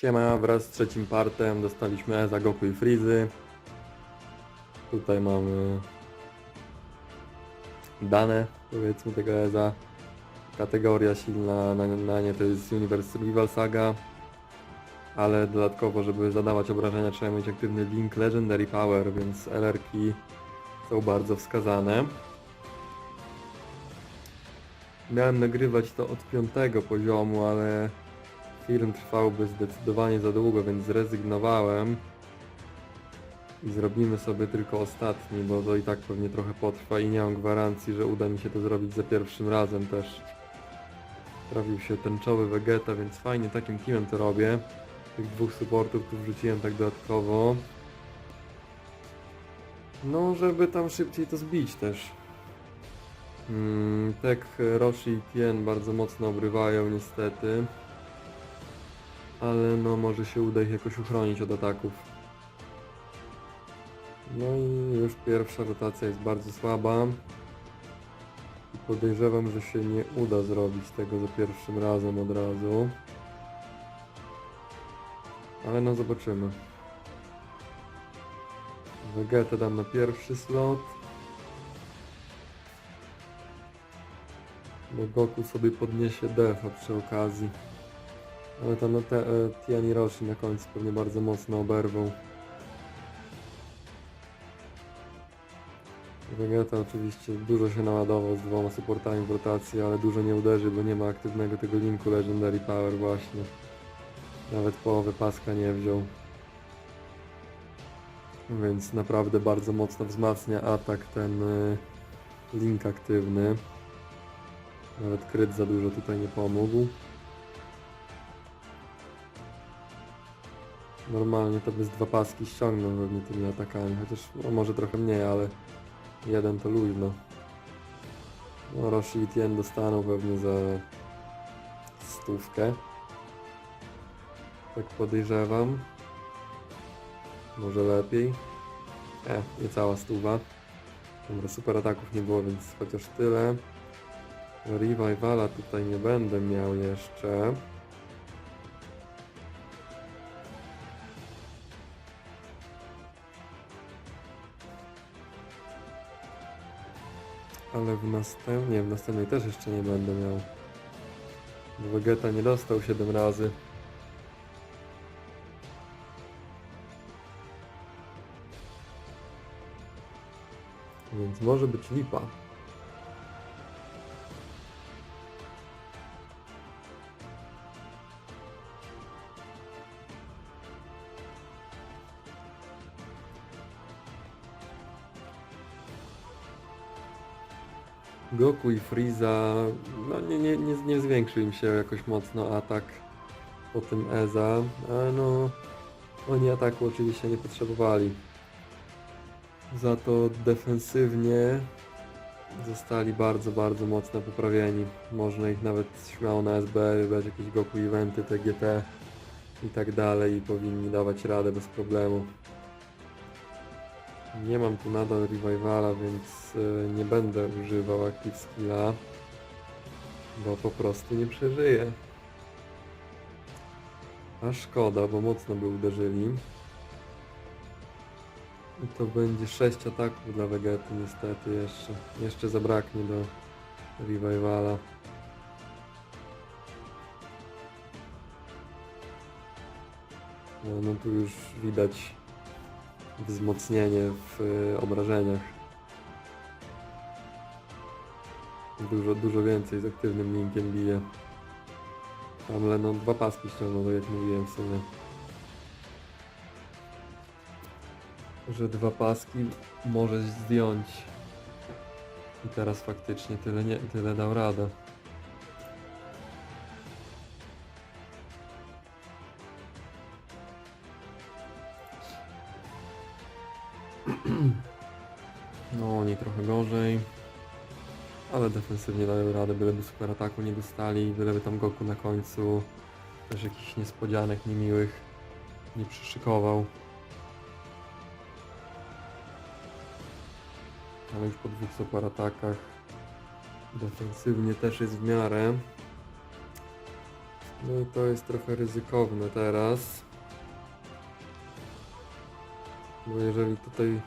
Siema, wraz z trzecim partem dostaliśmy Eza, Goku i Frizy. Tutaj mamy dane, powiedzmy tego Eza. Kategoria silna na, na nie to jest Universe Survival Saga. Ale dodatkowo, żeby zadawać obrażenia trzeba mieć aktywny link Legendary Power, więc LR-ki są bardzo wskazane. Miałem nagrywać to od piątego poziomu, ale film trwałby zdecydowanie za długo, więc zrezygnowałem. I zrobimy sobie tylko ostatni, bo to i tak pewnie trochę potrwa i nie mam gwarancji, że uda mi się to zrobić za pierwszym razem też. Trafił się tęczowy Vegeta, więc fajnie takim teamem to robię. Tych dwóch supportów tu wrzuciłem tak dodatkowo. No, żeby tam szybciej to zbić też. Mm, Tek, Roshi i Tien bardzo mocno obrywają niestety. Ale no może się uda ich jakoś uchronić od ataków. No i już pierwsza rotacja jest bardzo słaba. Podejrzewam, że się nie uda zrobić tego za pierwszym razem od razu. Ale no zobaczymy. Vegetę dam na pierwszy slot. Bo Goku sobie podniesie defa przy okazji. Ale tam no te, e, Tian i Roshi na końcu pewnie bardzo mocno oberwą. Vegeta oczywiście dużo się naładował z dwoma supportami w rotacji, ale dużo nie uderzy, bo nie ma aktywnego tego linku Legendary Power właśnie. Nawet połowy paska nie wziął. Więc naprawdę bardzo mocno wzmacnia atak ten y, link aktywny. Nawet kryt za dużo tutaj nie pomógł. Normalnie to by z dwa paski ściągnął pewnie tymi atakami, chociaż no, może trochę mniej, ale jeden to luźno. No Roshi i Tien dostaną pewnie za stówkę. Tak podejrzewam. Może lepiej. E, nie cała stuwa. Dobra, super ataków nie było, więc chociaż tyle. Revivala tutaj nie będę miał jeszcze. Ale w następnej, w następnej też jeszcze nie będę miał. Bo Vegeta nie dostał 7 razy. Więc może być lipa. Goku i Frieza, no nie, nie, nie, nie zwiększył im się jakoś mocno atak po tym Eza, no oni ataku oczywiście nie potrzebowali. Za to defensywnie zostali bardzo, bardzo mocno poprawieni. Można ich nawet śmiało na SB wybrać jakieś Goku eventy, TGT i tak dalej i powinni dawać radę bez problemu. Nie mam tu nadal revivala, więc e, nie będę używał active skilla, bo po prostu nie przeżyję. A szkoda, bo mocno by uderzyli. I to będzie 6 ataków dla Vegety niestety jeszcze. Jeszcze zabraknie do revivala. No, no tu już widać wzmocnienie w y, obrażeniach. Dużo, dużo więcej z aktywnym linkiem bije. Ale no dwa paski ściągnął, tak jak mówiłem w sumie. Że dwa paski może zdjąć. I teraz faktycznie tyle, nie, tyle dał radę. No, oni trochę gorzej. Ale defensywnie dają radę, byleby super ataku nie dostali, byleby tam Goku na końcu też jakichś niespodzianek niemiłych nie przyszykował. Ale już po dwóch super atakach defensywnie też jest w miarę. No i to jest trochę ryzykowne teraz. Bo jeżeli tutaj...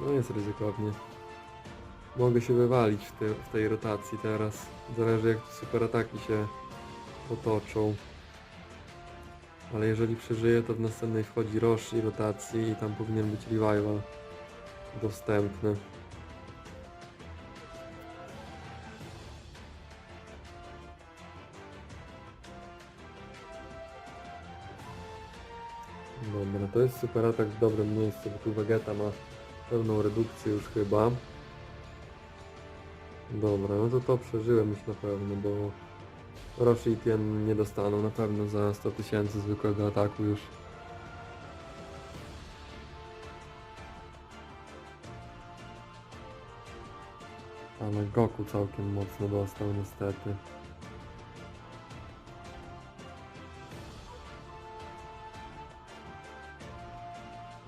No jest ryzykownie. Mogę się wywalić w, te, w tej rotacji teraz. Zależy jak super ataki się potoczą. Ale jeżeli przeżyję, to w następnej wchodzi Roshi rotacji i tam powinien być revival dostępny. To jest super atak w dobrym miejscu, bo tu Vegeta ma pełną redukcję już chyba. Dobra, no to to przeżyłem już na pewno, bo Roshi i Tien nie dostaną na pewno za 100 tysięcy zwykłego ataku już. Ale Goku całkiem mocno dostał niestety.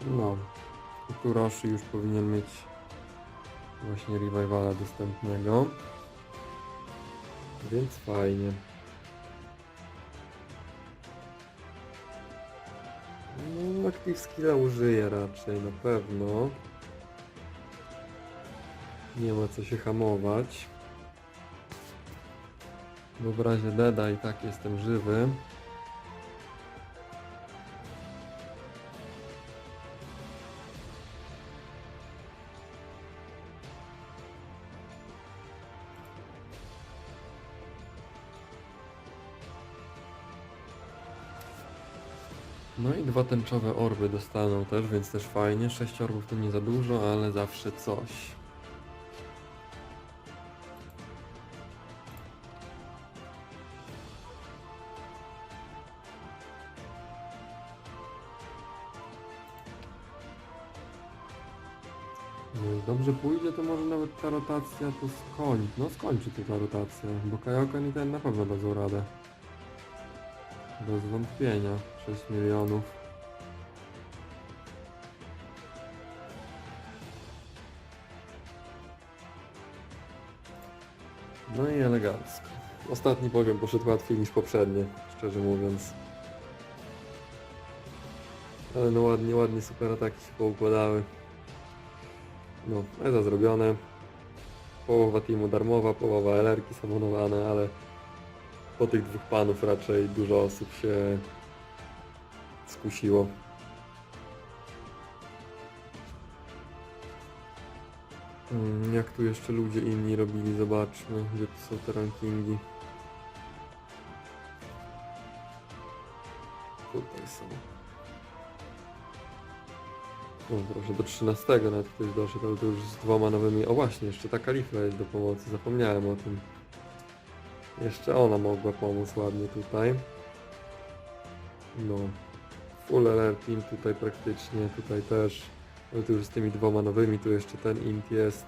No, Roshi już powinien mieć właśnie revivala dostępnego. Więc fajnie. No, Active Skilla użyję raczej, na pewno. Nie ma co się hamować. Bo w razie Deda i tak jestem żywy. No i dwa tęczowe orby dostaną też, więc też fajnie. Sześć orbów to nie za dużo, ale zawsze coś. No dobrze pójdzie, to może nawet ta rotacja to skończy. No skończy to ta rotacja, bo Kajokan i ten na pewno dadzą radę. Bez wątpienia. 6 milionów. No i elegancko. Ostatni poziom poszedł łatwiej niż poprzednie, szczerze mówiąc. Ale no ładnie, ładnie super ataki się poukładały. No, Eza zrobione. Połowa teamu darmowa, połowa LR-ki samonowane, ale po tych dwóch panów raczej dużo osób się skusiło. Mm, Jak tu jeszcze ludzie inni robili, zobaczmy, gdzie tu są te rankingi. Tutaj są. O, proszę, do 13 nawet ktoś doszedł, ale to już z dwoma nowymi... O właśnie, jeszcze ta kalifra jest do pomocy, zapomniałem o tym. Jeszcze ona mogła pomóc ładnie tutaj. No. Full LR team tutaj praktycznie, tutaj też. Ale tu już z tymi dwoma nowymi, tu jeszcze ten int jest.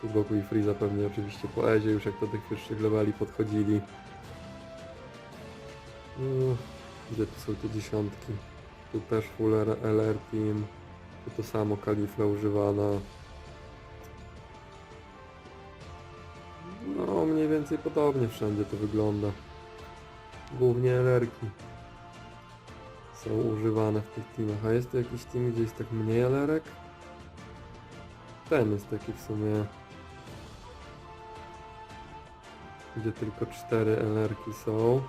Tu Goku i Freeza pewnie oczywiście po Ezie już jak do tych wyższych leveli podchodzili. No, gdzie tu są te dziesiątki? Tu też full LR team. Tu to samo kalifra używana. No, mniej więcej podobnie wszędzie to wygląda. Głównie LR-ki są używane w tych teamach. A jest tu jakiś team, gdzie jest tak mniej LR-ek? Ten jest taki w sumie. Gdzie tylko 4 LR-ki są.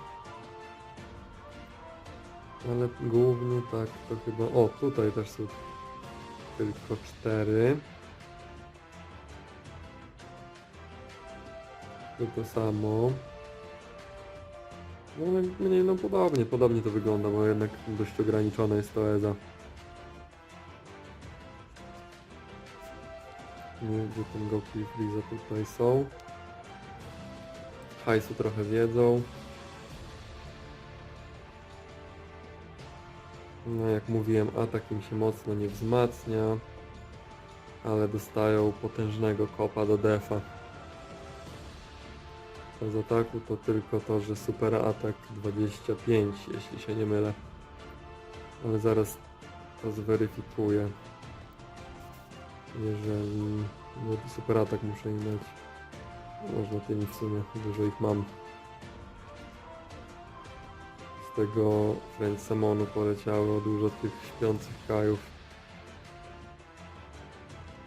Ale głównie tak to chyba... O, tutaj też są tylko 4. To to samo. No ale mniej, no podobnie, podobnie to wygląda, bo jednak dość ograniczone jest to EZA. Nie wiem, gdzie ten Goku i Freeza tutaj są. Hajsu trochę zjedzą. No jak mówiłem, atak im się mocno nie wzmacnia. Ale dostają potężnego kopa do defa. Z ataku to tylko to, że super atak 25, jeśli się nie mylę. Ale zaraz to zweryfikuję. Jeżeli... No super atak muszę im dać. Można tymi w sumie, dużo ich mam. z tego French Samonu poleciało dużo tych śpiących kajów.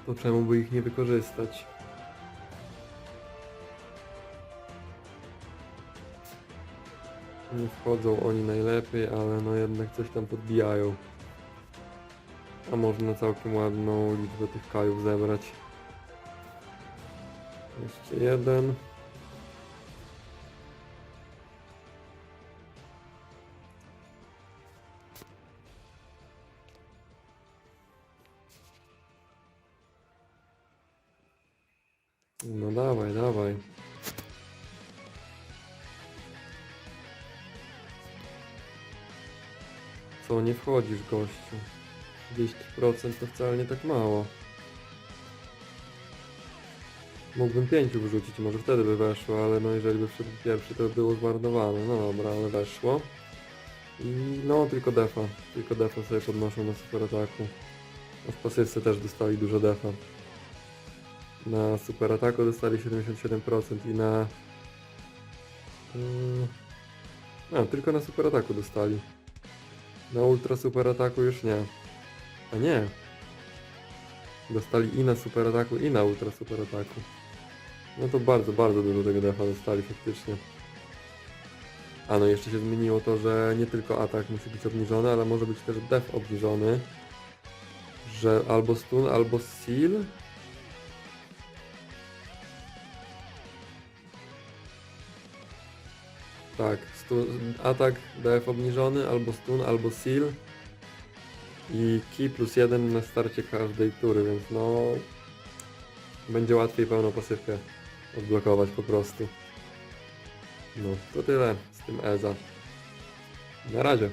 To czemu by ich nie wykorzystać? Nie wchodzą oni najlepiej, ale no jednak coś tam podbijają. A można całkiem ładną liczbę tych kajów zebrać. Jeszcze jeden. No dawaj, dawaj. Nie wchodzisz gościu? 30% to wcale nie tak mało. Mógłbym pięciu wrzucić, może wtedy by weszło, ale no jeżeli by wszedł pierwszy, to by było zmarnowane. No dobra, ale weszło. I no, tylko defa. Tylko defa sobie podnoszą na super ataku. A w pasywce też dostali dużo defa. Na super ataku dostali 77% i na... A, tylko na super ataku dostali. Na ultra super ataku już nie. A nie. Dostali i na super ataku, i na ultra super ataku. No to bardzo, bardzo dużo tego defa dostali faktycznie. A no jeszcze się zmieniło to, że nie tylko atak musi być obniżony, ale może być też def obniżony. Że albo stun, albo seal. Tak, stun, atak, def obniżony, albo stun, albo seal. I key plus jeden na starcie każdej tury, więc no... Będzie łatwiej pełną pasywkę odblokować po prostu. No, to tyle z tym EZA. Na razie.